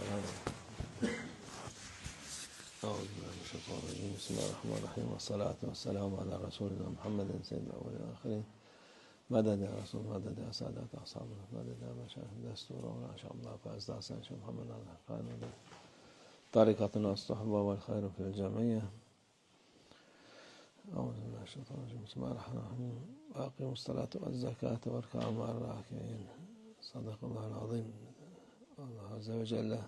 السلام أعوذ بالله من الشيطان الرجيم. بسم الله الرحمن الرحيم. والصلاة والسلام على رسولنا محمد سيد الأولين والآخرين. مدد يا رسول مدد يا سادة أصحابنا مدد يا مشايخ دستور ولا شاء الله فأزدى شيخ محمد الحقان طريقتنا الصحبة والخير في الجميع. أعوذ بالله من الشيطان الرجيم. بسم الله الرحمن الرحيم. وأقيموا الصلاة والزكاة واركعوا مع الراكعين. صدق الله العظيم. Allah Azze ve Celle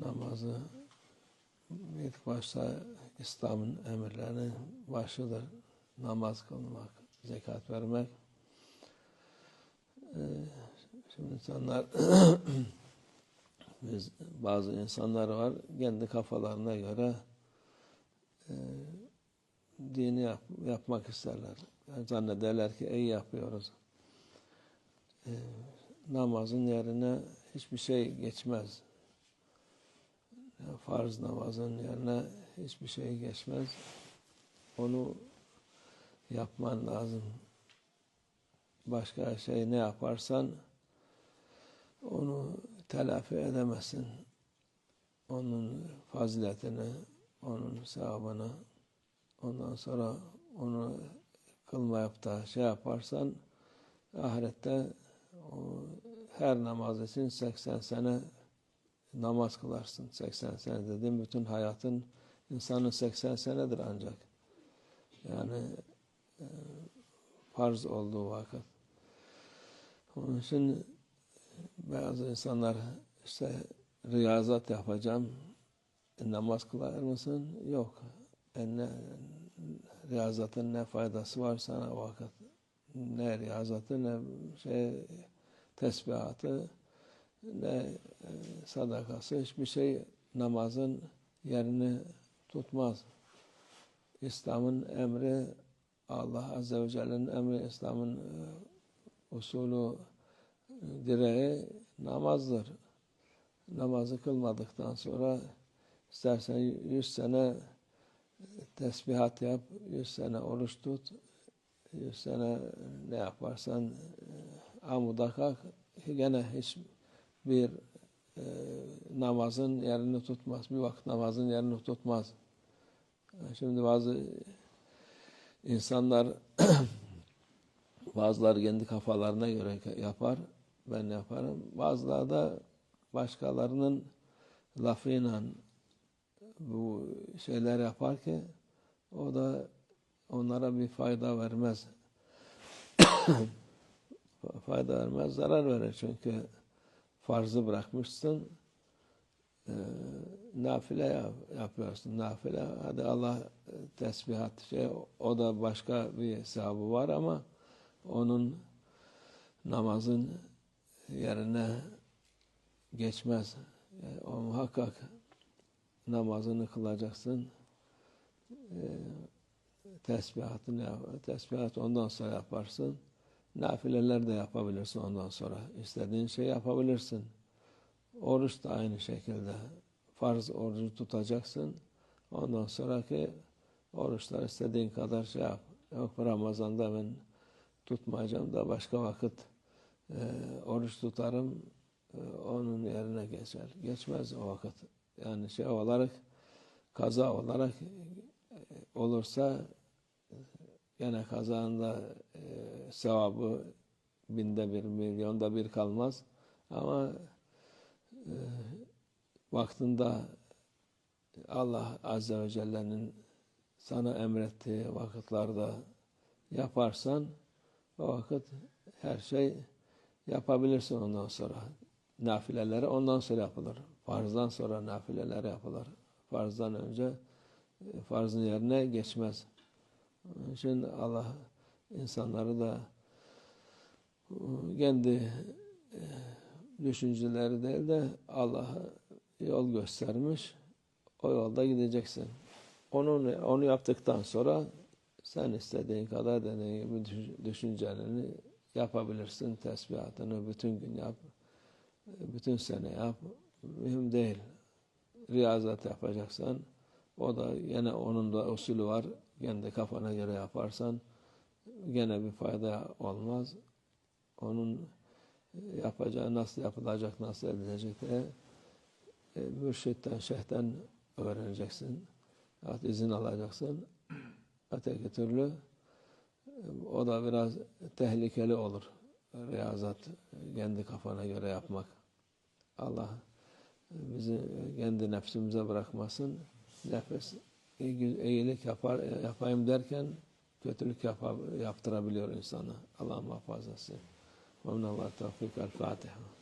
namazı ilk başta İslam'ın emirlerinin başıdır. Namaz kılmak, zekat vermek. Ee, şimdi insanlar biz bazı insanlar var kendi kafalarına göre e, dini yap, yapmak isterler. Yani zannederler ki iyi yapıyoruz. E, namazın yerine hiçbir şey geçmez. Yani farz namazın yerine hiçbir şey geçmez. Onu yapman lazım. Başka şey ne yaparsan onu telafi edemezsin. Onun faziletini, onun sevabını ondan sonra onu kılmayıp da şey yaparsan ahirette o, her namaz için 80 sene namaz kılarsın. 80 sene dedim bütün hayatın insanın 80 senedir ancak. Yani e, farz olduğu vakit. Onun için bazı insanlar işte riyazat yapacağım. E, namaz kılar mısın? Yok. E, ne, riyazatın ne faydası var sana vakit? Ne riyazatı ne şey tesbihatı ne e, sadakası hiçbir şey namazın yerini tutmaz. İslam'ın emri Allah Azze ve Celle'nin emri İslam'ın e, usulü direği namazdır. Namazı kılmadıktan sonra istersen yüz sene tesbihat yap, yüz sene oruç tut, yüz sene ne yaparsan amuda kalk, gene hiçbir e, namazın yerini tutmaz. Bir vakit namazın yerini tutmaz. Şimdi bazı insanlar bazıları kendi kafalarına göre yapar. Ben yaparım. Bazıları da başkalarının lafıyla bu şeyler yapar ki o da onlara bir fayda vermez. fayda vermez, zarar verir. Çünkü farzı bırakmışsın, e, nafile yap, yapıyorsun. Nafile, hadi Allah tesbihat şey, o da başka bir hesabı var ama onun namazın yerine geçmez. Yani o muhakkak namazını kılacaksın. E, tesbihatını yap, tesbihat ondan sonra yaparsın. Nafileler de yapabilirsin ondan sonra. İstediğin şey yapabilirsin. Oruç da aynı şekilde. Farz orucu tutacaksın. Ondan sonraki oruçlar istediğin kadar şey yap. Yok Ramazan'da ben tutmayacağım da başka vakit e, oruç tutarım e, onun yerine geçer. Geçmez o vakit. Yani şey olarak kaza olarak e, olursa gene kazanda e, sevabı binde bir, milyonda bir kalmaz. Ama e, vaktinde Allah Azze ve Celle'nin sana emrettiği vakitlerde yaparsan o vakit her şey yapabilirsin ondan sonra. Nafileleri ondan sonra yapılır. Farzdan sonra nafileler yapılır. Farzdan önce farzın yerine geçmez. Onun için Allah insanları da kendi düşünceleri değil de Allah'a yol göstermiş. O yolda gideceksin. Onu, onu yaptıktan sonra sen istediğin kadar dediğin gibi düşüncelerini yapabilirsin. Tesbihatını bütün gün yap. Bütün sene yap. Mühim değil. Riyazat yapacaksan o da yine onun da usulü var. Kendi kafana göre yaparsan gene bir fayda olmaz. Onun yapacağı nasıl yapılacak, nasıl edilecek diye e, mürşitten, şeyhten öğreneceksin. Yahut izin alacaksın. Öteki türlü e, o da biraz tehlikeli olur. Riyazat kendi kafana göre yapmak. Allah bizi kendi nefsimize bırakmasın. Nefes iyilik yapar, yapayım derken kötülük yapar, yaptırabiliyor insanı. Allah muhafaza etsin. Ve minallah tevfik. El Fatiha.